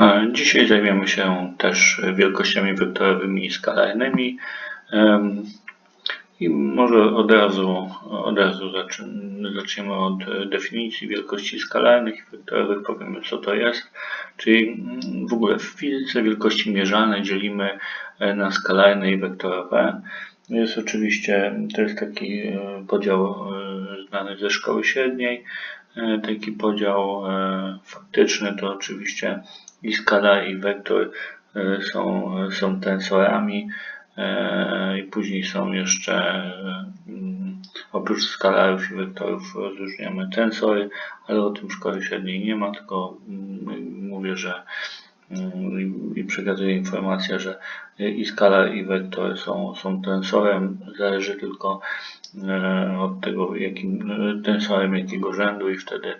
E, Dzisiaj zajmiemy się też wielkościami wektorowymi i skalarnymi. I może od razu, od razu zaczniemy od definicji wielkości skalarnych i wektorowych. Powiemy co to jest. Czyli mm, w ogóle w fizyce wielkości mierzalne dzielimy e, na skalarne i wektorowe. Jest oczywiście, to jest taki e, podział znany ze szkoły średniej. Taki podział faktyczny to oczywiście i skala i wektor e, są, są tensorami e, i później są jeszcze e, mm, oprócz skalarów i wektorów rozróżniamy tensory, ale o tym w szkole średniej nie ma, tylko mm, mówię, że i- przekazuję informację, że i skalar i wektor są, są tensorem, zależy tylko e, od tego jakim tensorem jakiego rzędu i wtedy,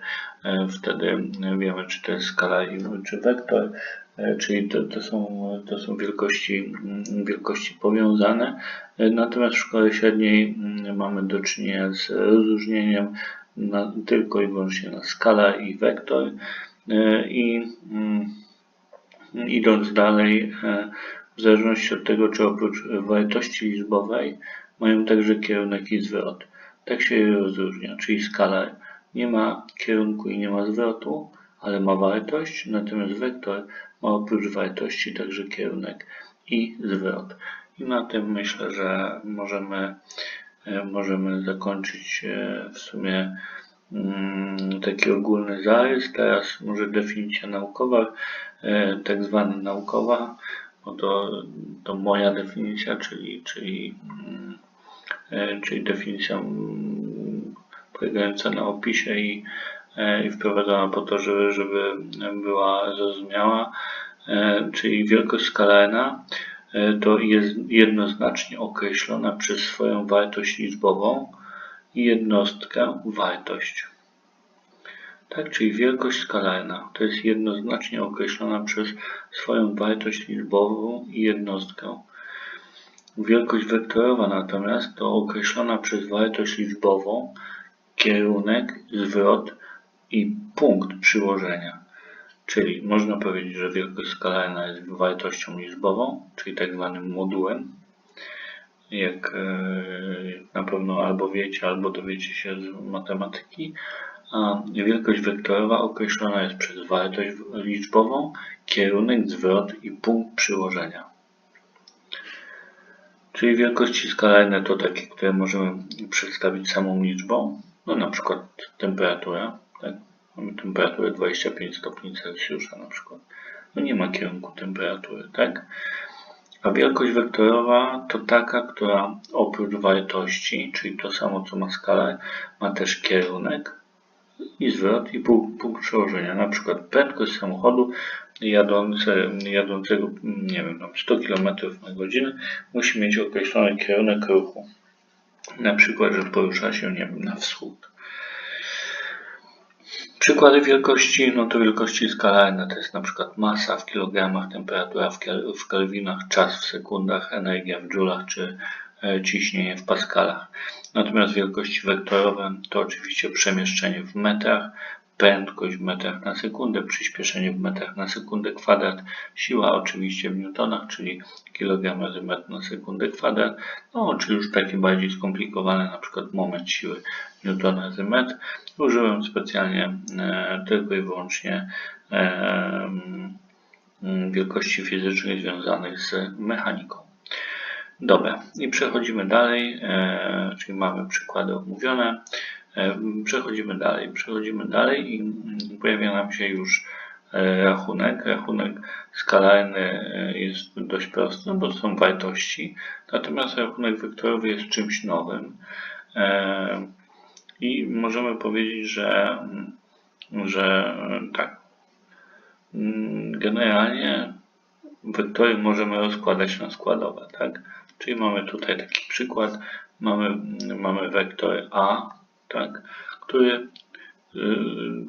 e, wtedy wiemy czy to jest skala czy wektor, e, czyli to, to, są, to są wielkości, wielkości powiązane. Natomiast w szkole średniej mm, mamy do czynienia z rozróżnieniem na, tylko i wyłącznie na skala i wektor i mm, idąc dalej, e, w zależności od tego, czy oprócz wartości liczbowej mają także kierunek i zwrot. Tak się je rozróżnia, czyli skala nie ma kierunku i nie ma zwrotu, ale ma wartość, natomiast wektor ma oprócz wartości także kierunek i zwrot. I na tym myślę, że możemy, e, możemy zakończyć e, w sumie mm, taki ogólny zarys. Teraz może definicja naukowa, tak zwana naukowa, bo to, to moja definicja, czyli, czyli, mm, e, czyli definicja mm, polegająca na opisie i, e, i wprowadzona po to, żeby, żeby była zrozumiała, e, czyli wielkość skalarna e, to jest jednoznacznie określona przez swoją wartość liczbową i jednostkę wartość. Tak, czyli wielkość skalarna to jest jednoznacznie określona przez swoją wartość liczbową i jednostkę. Wielkość wektorowa natomiast to określona przez wartość liczbową, kierunek, zwrot i punkt przyłożenia. Czyli można powiedzieć, że wielkość skalarna jest wartością liczbową, czyli tak zwanym modułem. Jak e, na pewno albo wiecie, albo dowiecie się z matematyki, wielkość wektorowa określona jest przez wartość liczbową, kierunek, zwrot i punkt przyłożenia. Czyli wielkości skalarne to takie, które możemy przedstawić samą liczbą, no na przykład temperatura, tak? Mamy temperaturę 25 stopni Celsjusza na przykład. No nie ma kierunku temperatury, tak? A wielkość wektorowa to taka, która oprócz wartości, czyli to samo co ma skala, ma też kierunek i zwrot i punkt, punkt przełożenia. Na przykład prędkość samochodu jadące, jadącego, nie wiem, tam 100 km na godzinę musi mieć określony kierunek ruchu. Na przykład, że porusza się, nie wiem, na wschód. Przykłady wielkości, no to wielkości skalarne to jest na przykład masa w kilogramach, temperatura w, w kelwinach, czas w sekundach, energia w dżulach czy e, ciśnienie w paskalach. Natomiast wielkości wektorowe to oczywiście przemieszczenie w metrach, prędkość w metrach na sekundę, przyspieszenie w metrach na sekundę kwadrat, siła oczywiście w newtonach, czyli kilogram razy metr na sekundę kwadrat, no czy już takie bardziej skomplikowane, na przykład moment siły newton razy metr. Użyłem specjalnie e, tylko i wyłącznie e, mm, wielkości fizycznych związanych z mechaniką. Dobra, i przechodzimy dalej, e, czyli mamy przykłady omówione. E, Przechodzimy dalej, przechodzimy dalej i pojawia nam się już e, rachunek. Rachunek skalarny jest dość prosty, no bo to są wartości, natomiast rachunek wektorowy jest czymś nowym. I możemy powiedzieć, że, że tak, mm, generalnie wektory możemy rozkładać na składowe, tak? Czyli mamy tutaj taki przykład, mamy, mamy wektor A, tak, który y,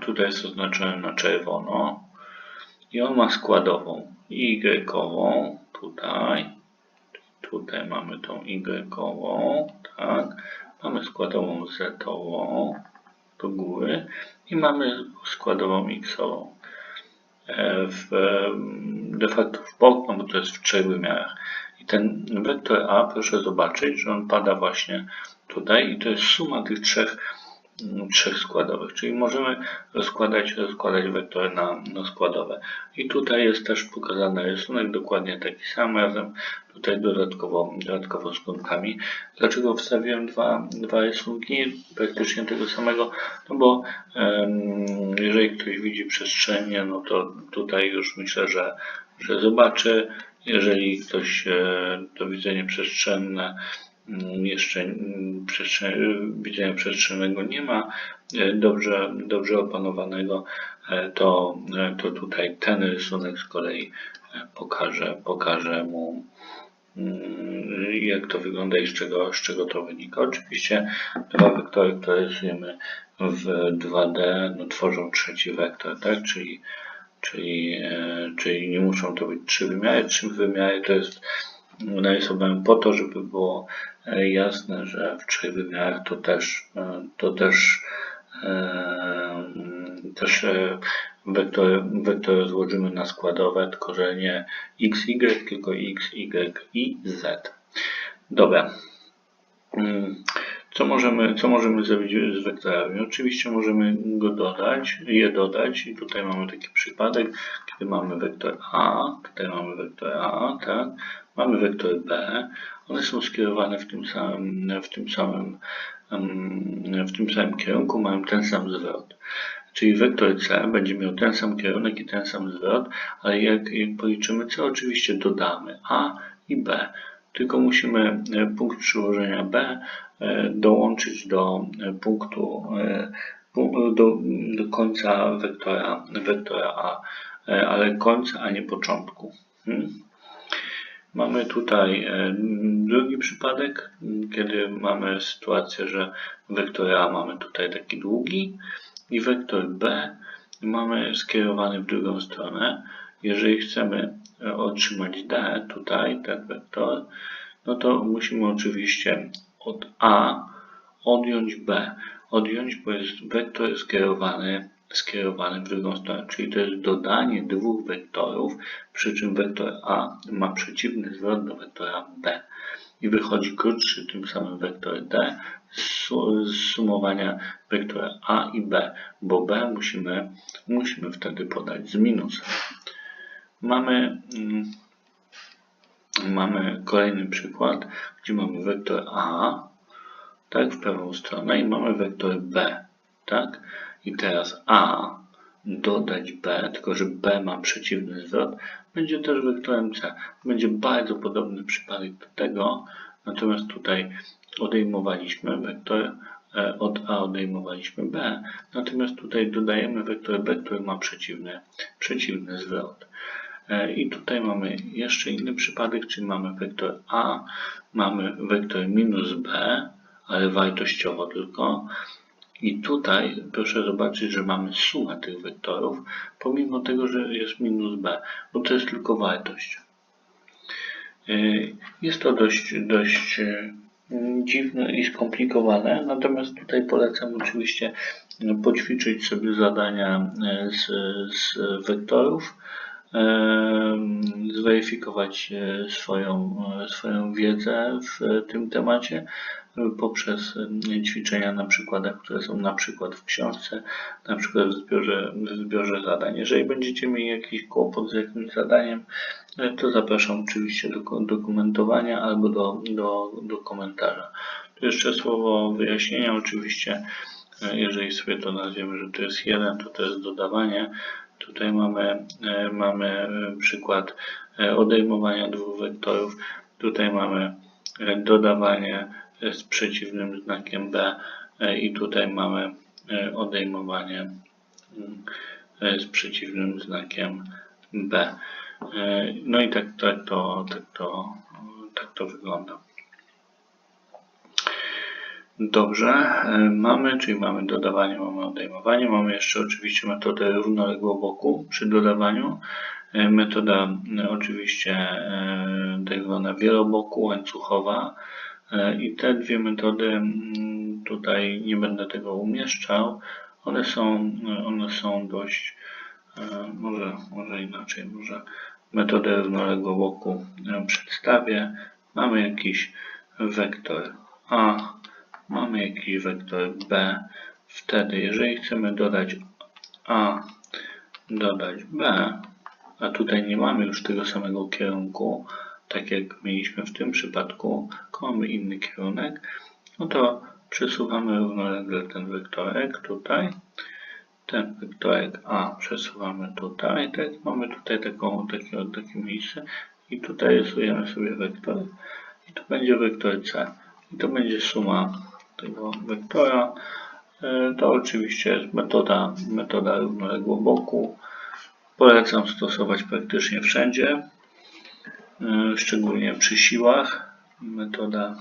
tutaj jest oznaczony na czerwono i on ma składową y, tutaj, tutaj mamy tą y, tak, mamy składową z do góry i mamy składową x-ową. e, w, de facto w bok, no bo to jest w trzech wymiarach. Ten wektor A, proszę zobaczyć, że on pada właśnie tutaj i to jest suma tych trzech trzech składowych, czyli możemy rozkładać, rozkładać wektory na, na składowe. I tutaj jest też pokazany rysunek, dokładnie taki sam, razem tutaj dodatkowo, dodatkowo z kątami. Dlaczego wstawiłem dwa, dwa rysunki praktycznie tego samego? No bo jeżeli ktoś widzi przestrzenie, no to tutaj już myślę, że, że zobaczy. Jeżeli ktoś e, to widzenie przestrzenne Mm, jeszcze mm, widzenia przestrzennego nie ma e, dobrze, dobrze opanowanego, e, to, e, to tutaj ten rysunek z kolei pokaże, pokaże mu mm, jak to wygląda i z czego, z czego to wynika. Oczywiście dwa wektory, które rysujemy w 2D, no, tworzą trzeci wektor, tak? czyli, czyli, czyli nie muszą to być trzy wymiary. Trzy wymiary to jest narysowałem po to, żeby było E, jasne, że w trzech wymiarach to też, e, to też, e, też wektor, wektor złożymy na składowe, tylko że nie x, y, tylko x, y i z. Dobra. Co możemy, co możemy zrobić z wektorami? Oczywiście możemy go dodać, je dodać i tutaj mamy taki przypadek, kiedy mamy wektor A, tutaj mamy wektor A, tak? Mamy wektor B, one są skierowane w tym samym, w tym samym, w tym samym kierunku, mają ten sam zwrot. Czyli wektor C będzie miał ten sam kierunek i ten sam zwrot, ale jak, jak policzymy C, oczywiście dodamy A i B. Tylko musimy e, punkt przyłożenia B dołączyć do e, punktu, do, do końca wektora, wektora A, ale końca, a nie początku. Hmm? Mamy tutaj e, drugi przypadek, kiedy mamy sytuację, że wektor A mamy tutaj taki długi i wektor B mamy skierowany w drugą stronę. Jeżeli chcemy e, otrzymać D, tutaj ten wektor, no to musimy oczywiście od A odjąć B. Odjąć, bo jest wektor skierowany skierowany w drugą stronę, czyli to jest dodanie dwóch wektorów, przy czym wektor A ma przeciwny zwrot do wektora B i wychodzi krótszy tym samym wektor D z sumowania wektora A i B, bo B musimy, musimy wtedy podać z minusem. Mamy, mm, mamy kolejny przykład, gdzie mamy wektor A tak, w prawą stronę i mamy wektor B, tak? I teraz A dodać B, tylko że B ma przeciwny zwrot, będzie też wektorem C. Będzie bardzo podobny przypadek do tego, natomiast tutaj odejmowaliśmy wektor e, od A odejmowaliśmy B, natomiast tutaj dodajemy wektor B, który ma przeciwny, przeciwny zwrot. E, I tutaj mamy jeszcze inny przypadek, czyli mamy wektor A, mamy wektor minus B, ale wartościowo tylko, i tutaj proszę zobaczyć, że mamy sumę tych wektorów, pomimo tego, że jest minus b, bo to jest tylko wartość. Y, jest to dość, dość y, dziwne i skomplikowane, natomiast tutaj polecam oczywiście poćwiczyć sobie zadania z, z wektorów, zweryfikować swoją, swoją wiedzę w tym temacie, poprzez ćwiczenia na przykładach, które są na przykład w książce, na przykład w zbiorze, w zbiorze zadań. Jeżeli będziecie mieli jakiś kłopot z jakimś zadaniem, to zapraszam oczywiście do dokumentowania albo do, do, do komentarza. Tu jeszcze słowo wyjaśnienia. Oczywiście, jeżeli sobie to nazwiemy, że to jest jeden, to to jest dodawanie. Tutaj mamy, mamy przykład odejmowania dwóch wektorów. Tutaj mamy dodawanie z przeciwnym znakiem B e, i tutaj mamy e, odejmowanie e, z przeciwnym znakiem B. No i tak, tak, to, tak, to, tak to wygląda. Dobrze, mamy, czyli mamy dodawanie, mamy odejmowanie, mamy jeszcze oczywiście metodę równoległoboku przy dodawaniu. Metoda oczywiście tak zwana wieloboku, łańcuchowa, E, I te dwie metody, mm, tutaj nie będę tego umieszczał, one są, one są dość, e, może, może inaczej, może metodę równoległego łoku e, przedstawię. Mamy jakiś wektor A, mamy jakiś wektor B. Wtedy, jeżeli chcemy dodać A, dodać B, a tutaj nie mamy już tego samego kierunku, tak jak mieliśmy w tym przypadku, tylko mamy inny kierunek, no to przesuwamy równolegle ten wektorek tutaj, ten wektorek A przesuwamy tutaj, tak, mamy tutaj taką, takie, takie miejsce i tutaj rysujemy sobie wektor i to będzie wektor C. I to będzie suma tego wektora. E, To oczywiście jest metoda, metoda równoległego boku. Polecam stosować praktycznie wszędzie, e, szczególnie przy siłach. Metoda,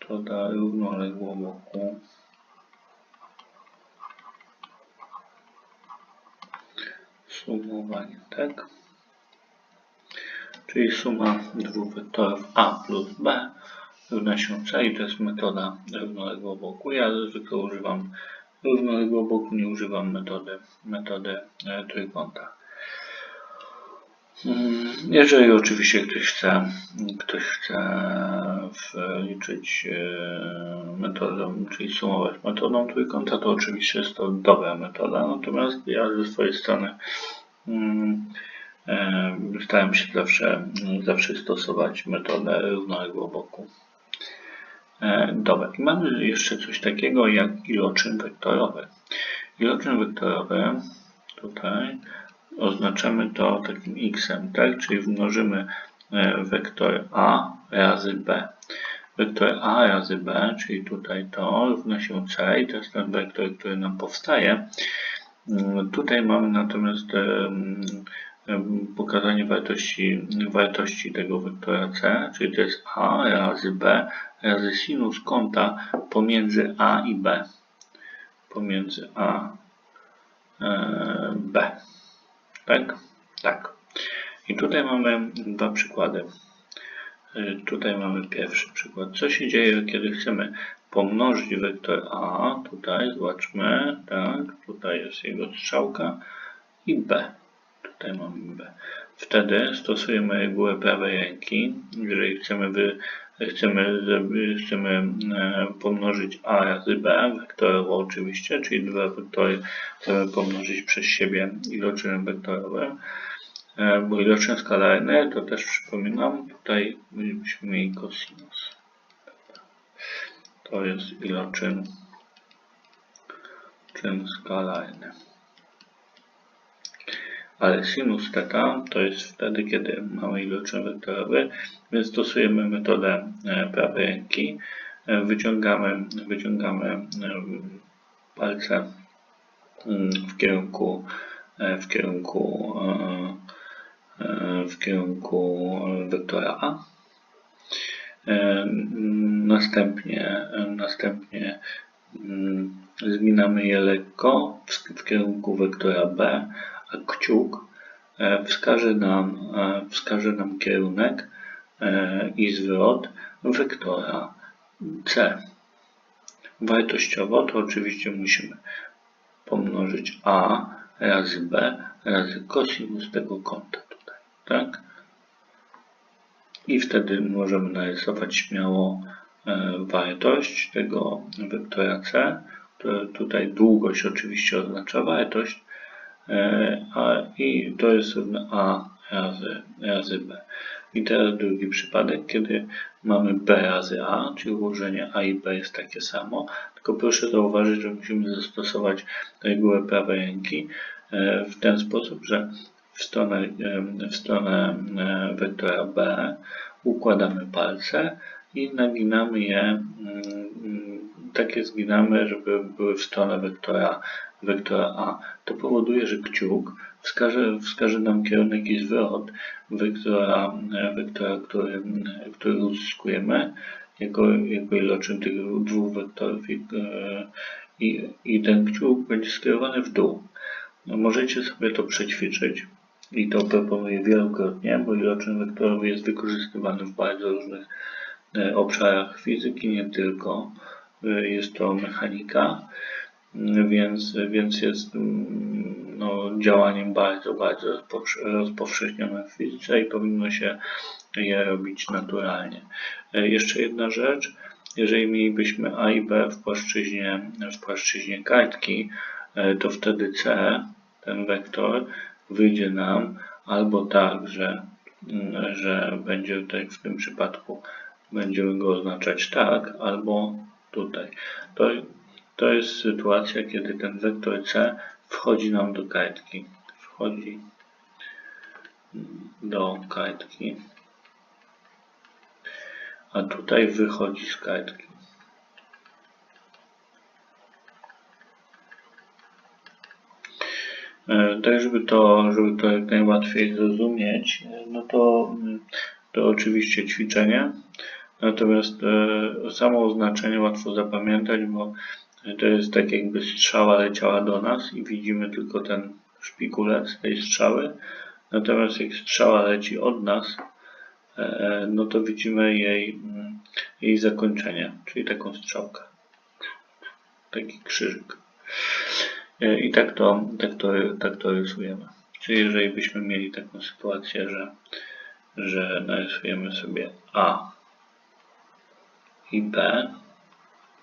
metoda równoległego boku. Sumowanie, tak? Czyli suma dwóch wektorów a plus b równa się c i to jest metoda równoległego boku. Ja zwykle używam równoległego boku, nie używam metody, metody e, trójkąta. Mm, Jeżeli oczywiście ktoś chce, ktoś chce wliczyć e, metodą, czyli sumować metodą trójkąta, to oczywiście jest to dobra metoda. Natomiast ja ze swojej strony mm, e, starałem się zawsze, zawsze stosować metodę równoległego boku. E, Dobra, i mamy jeszcze coś takiego jak iloczyn wektorowy. Iloczyn wektorowy tutaj oznaczamy to takim x-em, tak? Czyli mnożymy e, wektor a razy b. Wektor a razy b, czyli tutaj to równa się c i to jest ten wektor, który nam powstaje. Mm, Tutaj mamy natomiast pokazanie wartości, wartości tego wektora c, czyli to jest a razy b razy sinus kąta pomiędzy a i b. Pomiędzy a e, b. Tak? Tak. I tutaj mamy dwa przykłady. Y, Tutaj mamy pierwszy przykład. Co się dzieje, kiedy chcemy pomnożyć wektor A, tutaj zobaczmy, tak, tutaj jest jego strzałka i B. Tutaj mamy B. Wtedy stosujemy regułę prawej ręki. Jeżeli chcemy, wy, chcemy, chcemy e, pomnożyć A razy B, wektorowo oczywiście, czyli dwa wektory chcemy pomnożyć przez siebie iloczynem wektorowym, E, bo iloczyn skalarny, to też przypominam, tutaj byśmy mieli cosinus. To jest iloczyn czyn skalarny. Ale sinus θ to jest wtedy, kiedy mamy iloczyn wektorowy, więc stosujemy metodę e, prawej ręki. E, Wyciągamy, wyciągamy e, palce mm, w kierunku, w kierunku w kierunku wektora A. E, Następnie, następnie mm, zginamy je lekko w, kierunku wektora B, kciuk e, wskaże nam, e, wskaże nam kierunek e, i zwrot wektora C. Wartościowo to oczywiście musimy pomnożyć A razy B razy cosinus tego kąta tutaj, tak? I wtedy możemy narysować śmiało wartość tego wektora C, tutaj długość oczywiście oznacza wartość, a, i to jest równe A razy, razy B. I teraz drugi przypadek, kiedy mamy B razy A, czyli ułożenie A i B jest takie samo, tylko proszę zauważyć, że musimy zastosować regułę prawej ręki e, w ten sposób, że w stronę, e, w stronę e, wektora B układamy palce i naginamy je, mm, mm, takie zginamy, żeby były w stronę wektora, wektora A. To powoduje, że kciuk wskaże, wskaże nam kierunek i zwrot wektora, e, wektora który, który uzyskujemy jako, jako iloczyn tych dwóch wektorów i, e, i, i ten kciuk będzie skierowany w dół. No, możecie sobie to przećwiczyć i to proponuję wielokrotnie, bo iloczyn wektorowy jest wykorzystywany w bardzo różnych e, obszarach fizyki, nie tylko. Jest to mechanika, więc, więc jest, mm, no, działaniem bardzo, bardzo rozpow- rozpowszechnionym w fizyce i powinno się je robić naturalnie. E, Jeszcze jedna rzecz. Jeżeli mielibyśmy A i B w płaszczyźnie, w płaszczyźnie kartki, e, to wtedy C, ten wektor, wyjdzie nam albo tak, że, mm, że będzie tak w tym przypadku będziemy go oznaczać tak, albo tutaj. To, to jest sytuacja, kiedy ten wektor C wchodzi nam do kartki. Wchodzi do kartki. A tutaj wychodzi z kartki. E, Tak, żeby to, żeby to jak najłatwiej zrozumieć, e, no to, mm, to oczywiście ćwiczenie. Natomiast e, samo oznaczenie łatwo zapamiętać, bo to jest tak jakby strzała leciała do nas i widzimy tylko ten szpikulec tej strzały. Natomiast jak strzała leci od nas, e, no to widzimy jej, mm, jej zakończenie, czyli taką strzałkę. Taki krzyżyk. E, I tak to, tak to, tak to rysujemy. Czyli jeżeli byśmy mieli taką sytuację, że, że narysujemy sobie A i B,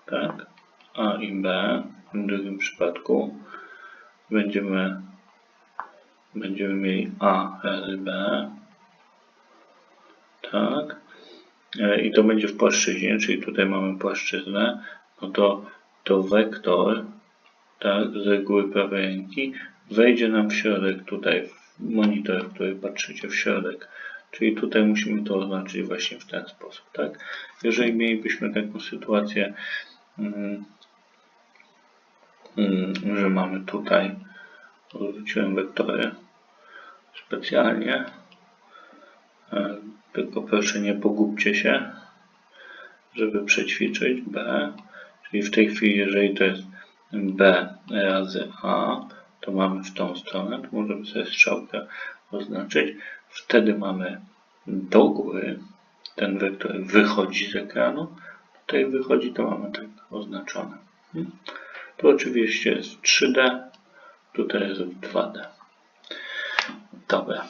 tak, A i B, w drugim przypadku będziemy, będziemy mieli A razy B, tak, E, i to będzie w płaszczyźnie, czyli tutaj mamy płaszczyznę, no to, to wektor, tak, z reguły prawej ręki wejdzie nam w środek tutaj, w monitor, w który patrzycie, w środek. Czyli tutaj musimy to oznaczyć właśnie w ten sposób, tak? Jeżeli mielibyśmy taką sytuację, mm, że mamy tutaj, odwróciłem wektory specjalnie, e, tylko proszę nie pogubcie się, żeby przećwiczyć B, czyli w tej chwili, jeżeli to jest B razy A, to mamy w tą stronę, to możemy sobie strzałkę oznaczyć. Wtedy mamy do góry, ten wektor wychodzi z ekranu, tutaj wychodzi, to mamy tak oznaczone. To oczywiście jest w 3D, tutaj jest w 2D. Dobra.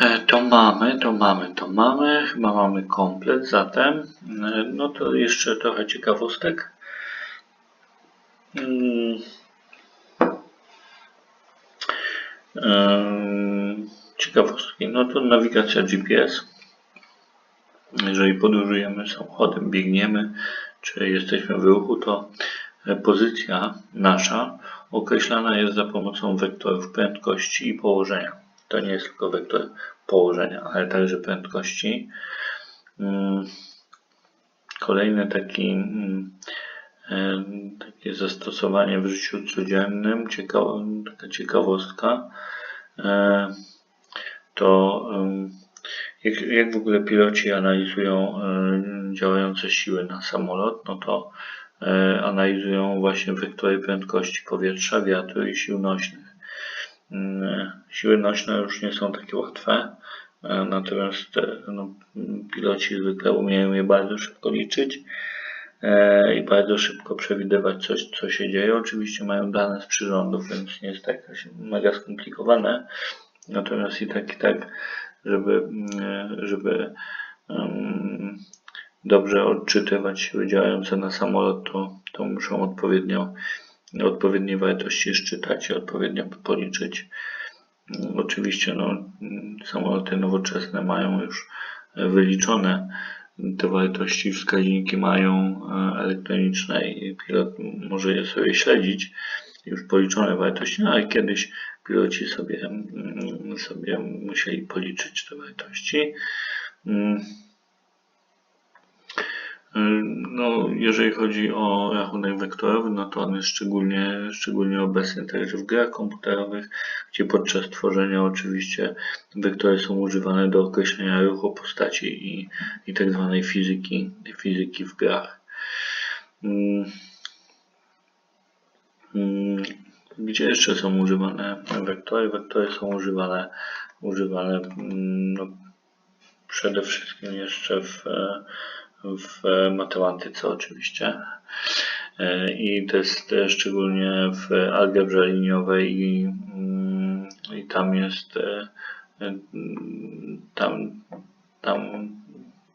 E, To mamy, to mamy, to mamy. Chyba mamy komplet, zatem e, no to jeszcze trochę ciekawostek. Mm. Em, Ciekawostki, no to nawigacja GPS. Jeżeli podróżujemy samochodem, biegniemy, czy jesteśmy w ruchu, to e, pozycja nasza określana jest za pomocą wektorów prędkości i położenia. To nie jest tylko wektor położenia, ale także prędkości. Mm, Kolejny taki, mm, e, takie zastosowanie w życiu codziennym, ciekawa, taka ciekawostka, e, to jak, jak w ogóle piloci analizują e, działające siły na samolot, no to e, analizują właśnie wektory prędkości powietrza, wiatru i sił nośnych. Mm, Siły nośne już nie są takie łatwe, e, natomiast e, no, piloci zwykle umieją je bardzo szybko liczyć e, i bardzo szybko przewidywać coś, co się dzieje. Oczywiście mają dane z przyrządów, więc nie jest to jakoś mega skomplikowane. Natomiast i tak, i tak, żeby, mm, żeby em, dobrze odczytywać siły działające na samolot, to, to muszą odpowiednio, odpowiednie wartości szczytać i odpowiednio policzyć. Mm, Oczywiście no, mm, samoloty nowoczesne mają już wyliczone te wartości, wskaźniki mają e, elektroniczne i pilot może je sobie śledzić, już policzone wartości, no ale kiedyś piloci sobie, mm, sobie musieli policzyć te wartości. Mm. No, jeżeli chodzi o rachunek wektorowy, no to on jest szczególnie, szczególnie obecny także w grach komputerowych, gdzie podczas tworzenia oczywiście wektory są używane do określenia ruchu postaci i, i tak zwanej fizyki, fizyki w grach. Gdzie jeszcze są używane wektory? Wektory są używane, używane mm, no, przede wszystkim jeszcze w, w matematyce oczywiście. E, I to jest szczególnie w algebrze liniowej i, mm, i tam jest e, e, tam, tam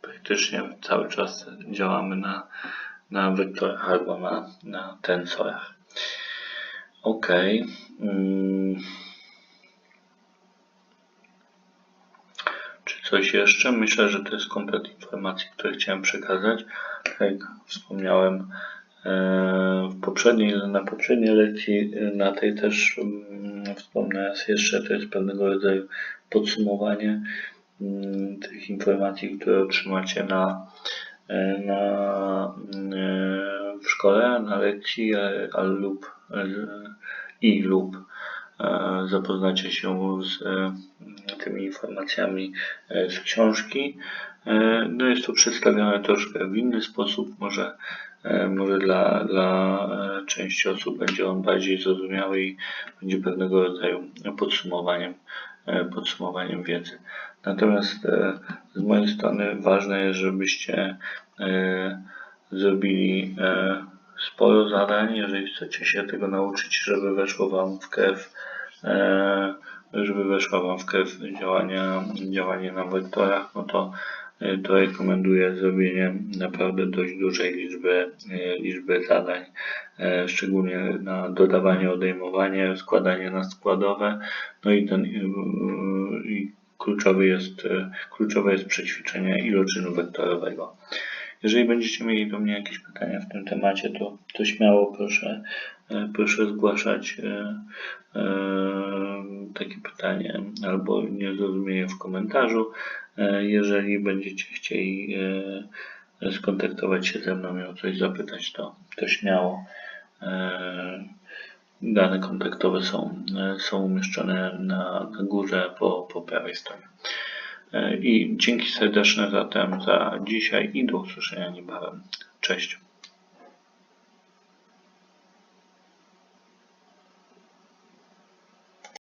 praktycznie cały czas działamy na, na wektorach albo na, na tensorach. Ok. Mm. Czy coś jeszcze? Myślę, że to jest komplet informacji, które chciałem przekazać. Tak jak wspomniałem e, w poprzedniej, na poprzedniej lekcji, e, na tej też mm, wspomnę jeszcze, to jest pewnego rodzaju podsumowanie mm, tych informacji, które otrzymacie na, e, na, w szkole, na lekcji, e, a lub i lub e, zapoznacie się z e, tymi informacjami e, z książki. No jest to przedstawione troszkę w inny sposób, może, może dla, dla części osób będzie on bardziej zrozumiały i będzie pewnego rodzaju podsumowaniem, podsumowaniem wiedzy. Natomiast z mojej strony ważne jest, żebyście zrobili sporo zadań, jeżeli chcecie się tego nauczyć, żeby weszło Wam w krew, e, żeby weszła Wam w krew działania, działanie na wektorach, no to, e, to rekomenduję zrobienie naprawdę dość dużej liczby, e, liczby zadań, szczególnie na dodawanie, odejmowanie, składanie na składowe, no i ten i kluczowy jest, kluczowe jest przećwiczenie iloczynu wektorowego. Jeżeli będziecie mieli do mnie jakieś pytania w tym temacie, to, to śmiało proszę, e, proszę zgłaszać e, e, takie pytanie albo niezrozumienie w komentarzu. Jeżeli będziecie chcieli skontaktować się ze mną i o coś zapytać, to, to śmiało. Dane kontaktowe są, są umieszczone na, na górze po, po prawej stronie. E, I dzięki serdeczne zatem za dzisiaj i do usłyszenia niebawem. Cześć.